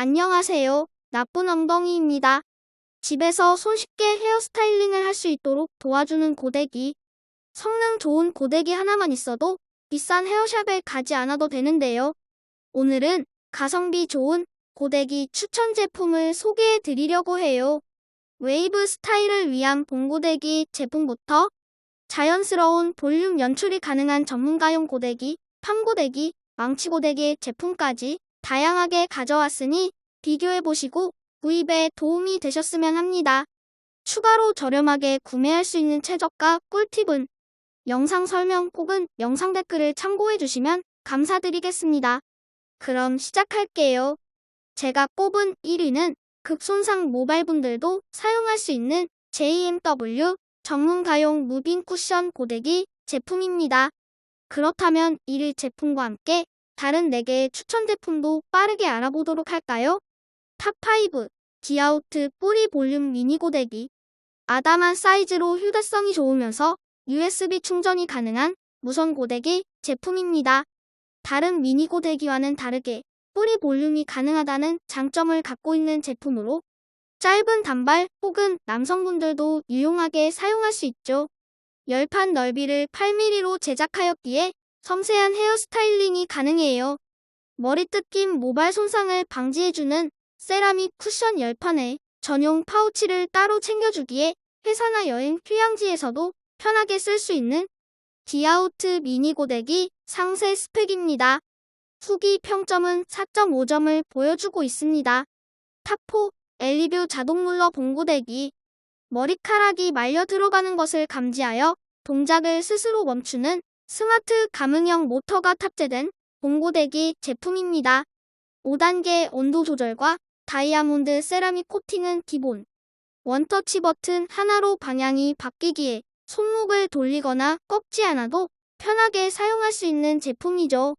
안녕하세요. 나쁜 엉덩이입니다. 집에서 손쉽게 헤어스타일링을 할 수 있도록 도와주는 고데기. 성능 좋은 고데기 하나만 있어도 비싼 헤어샵에 가지 않아도 되는데요. 오늘은 가성비 좋은 고데기 추천 제품을 소개해 드리려고 해요. 웨이브 스타일을 위한 봉고데기 제품부터 자연스러운 볼륨 연출이 가능한 전문가용 고데기, 팜고데기, 망치고데기 제품까지 다양하게 가져왔으니 비교해보시고 구입에 도움이 되셨으면 합니다. 추가로 저렴하게 구매할 수 있는 최저가 꿀팁은 영상 설명 혹은 영상 댓글을 참고해주시면 감사드리겠습니다. 그럼 시작할게요. 제가 꼽은 1위는 극손상 모발분들도 사용할 수 있는 JMW 전문가용 무빙 쿠션 고데기 제품입니다. 그렇다면 1위 제품과 함께 다른 4개의 추천 제품도 빠르게 알아보도록 할까요? 탑5 디아우트 뿌리 볼륨 미니 고데기 아담한 사이즈로 휴대성이 좋으면서 USB 충전이 가능한 무선 고데기 제품입니다. 다른 미니 고데기와는 다르게 뿌리 볼륨이 가능하다는 장점을 갖고 있는 제품으로 짧은 단발 혹은 남성분들도 유용하게 사용할 수 있죠. 열판 넓이를 8mm로 제작하였기에 섬세한 헤어스타일링이 가능해요. 머리 뜯김 모발 손상을 방지해주는 세라믹 쿠션 열판에 전용 파우치를 따로 챙겨주기에 회사나 여행 휴양지에서도 편하게 쓸 수 있는 디아우트 미니 고데기 상세 스펙입니다. 후기 평점은 4.5점을 보여주고 있습니다. 탑4 엘리뷰 자동 룰러 봉고데기 머리카락이 말려 들어가는 것을 감지하여 동작을 스스로 멈추는 스마트 감응형 모터가 탑재된 봉고데기 제품입니다. 5단계 온도 조절과 다이아몬드 세라믹 코팅은 기본. 원터치 버튼 하나로 방향이 바뀌기에 손목을 돌리거나 꺾지 않아도 편하게 사용할 수 있는 제품이죠.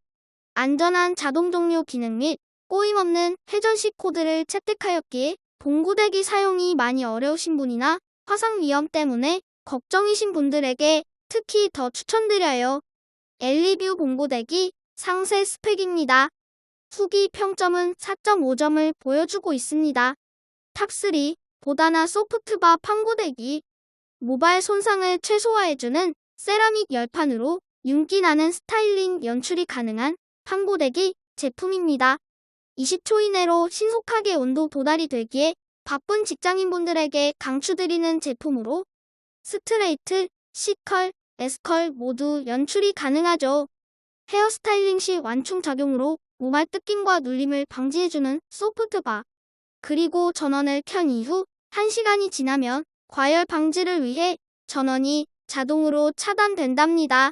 안전한 자동 종료 기능 및 꼬임없는 회전식 코드를 채택하였기에 봉고데기 사용이 많이 어려우신 분이나 화상 위험 때문에 걱정이신 분들에게 특히 더 추천드려요. 엘리뷰 봉고데기 상세 스펙입니다. 후기 평점은 4.5점을 보여주고 있습니다. 탑3 보다나 소프트바 팜고데기 모발 손상을 최소화해주는 세라믹 열판으로 윤기 나는 스타일링 연출이 가능한 팜고데기 제품입니다. 20초 이내로 신속하게 온도 도달이 되기에 바쁜 직장인분들에게 강추드리는 제품으로 스트레이트, C컬, S컬 모두 연출이 가능하죠. 헤어스타일링 시 완충 작용으로 모발 뜯김과 눌림을 방지해주는 소프트바. 그리고 전원을 켠 이후 1시간이 지나면 과열 방지를 위해 전원이 자동으로 차단된답니다.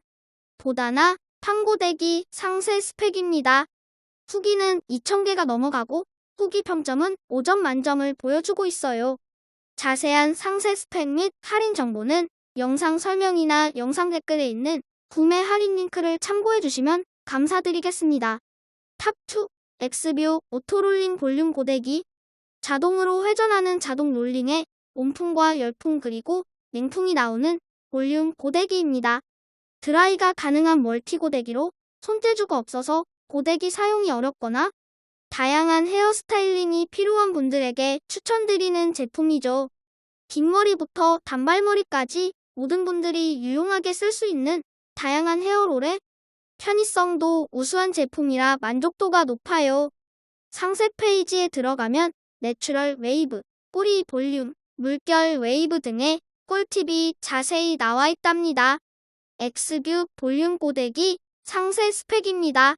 보다나 팡고데기 상세 스펙입니다. 후기는 2,000개가 넘어가고 후기 평점은 5점 만점을 보여주고 있어요. 자세한 상세 스펙 및 할인 정보는 영상 설명이나 영상 댓글에 있는 구매 할인 링크를 참고해 주시면 감사드리겠습니다. 탑2 엑스뷰 오토롤링 볼륨 고데기 자동으로 회전하는 자동 롤링에 온풍과 열풍 그리고 냉풍이 나오는 볼륨 고데기입니다. 드라이가 가능한 멀티 고데기로 손재주가 없어서 고데기 사용이 어렵거나 다양한 헤어스타일링이 필요한 분들에게 추천드리는 제품이죠. 긴 머리부터 단발머리까지 모든 분들이 유용하게 쓸 수 있는 다양한 헤어롤에 편의성도 우수한 제품이라 만족도가 높아요. 상세 페이지에 들어가면 내추럴 웨이브, 뿌리 볼륨, 물결 웨이브 등의 꿀팁이 자세히 나와 있답니다. 엑스뷰 볼륨 고데기 상세 스펙입니다.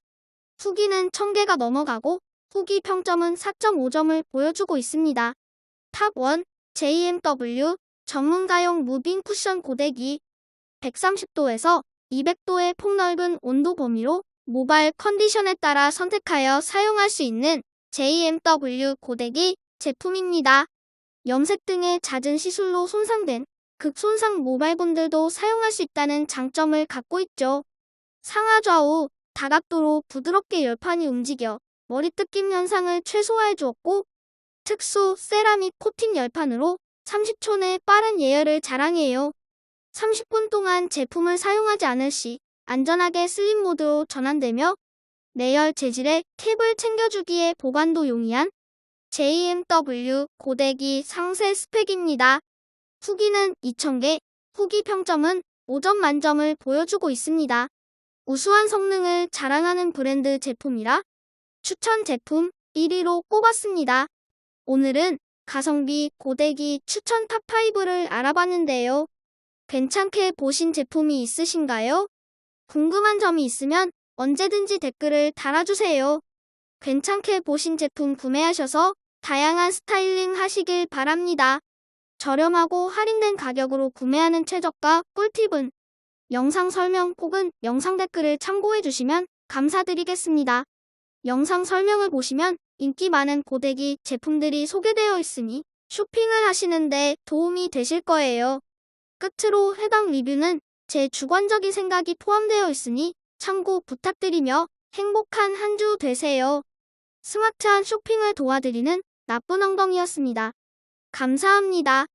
후기는 1000개가 넘어가고 후기 평점은 4.5점을 보여주고 있습니다. 탑 1 JMW 전문가용 무빙 쿠션 고데기 130도에서 200도의 폭넓은 온도 범위로 모발 컨디션에 따라 선택하여 사용할 수 있는 JMW 고데기 제품입니다. 염색 등의 잦은 시술로 손상된 극손상 모발분들도 사용할 수 있다는 장점을 갖고 있죠. 상하 좌우 다각도로 부드럽게 열판이 움직여 머리 뜯김 현상을 최소화해 주었고 특수 세라믹 코팅 열판으로 30초 내 빠른 예열을 자랑해요. 30분 동안 제품을 사용하지 않을 시 안전하게 슬립 모드로 전환되며 내열 재질의 캡을 챙겨주기에 보관도 용이한 JMW 고데기 상세 스펙입니다. 후기는 2000개, 후기 평점은 5점 만점을 보여주고 있습니다. 우수한 성능을 자랑하는 브랜드 제품이라 추천 제품 1위로 꼽았습니다. 오늘은 가성비 고데기 추천 탑5를 알아봤는데요. 괜찮게 보신 제품이 있으신가요? 궁금한 점이 있으면 언제든지 댓글을 달아주세요. 괜찮게 보신 제품 구매하셔서 다양한 스타일링 하시길 바랍니다. 저렴하고 할인된 가격으로 구매하는 최저가 꿀팁은 영상 설명 혹은 영상 댓글을 참고해 주시면 감사드리겠습니다. 영상 설명을 보시면 인기 많은 고데기 제품들이 소개되어 있으니 쇼핑을 하시는데 도움이 되실 거예요. 끝으로 해당 리뷰는 제 주관적인 생각이 포함되어 있으니 참고 부탁드리며 행복한 한 주 되세요. 스마트한 쇼핑을 도와드리는 나쁜 엉덩이였습니다. 감사합니다.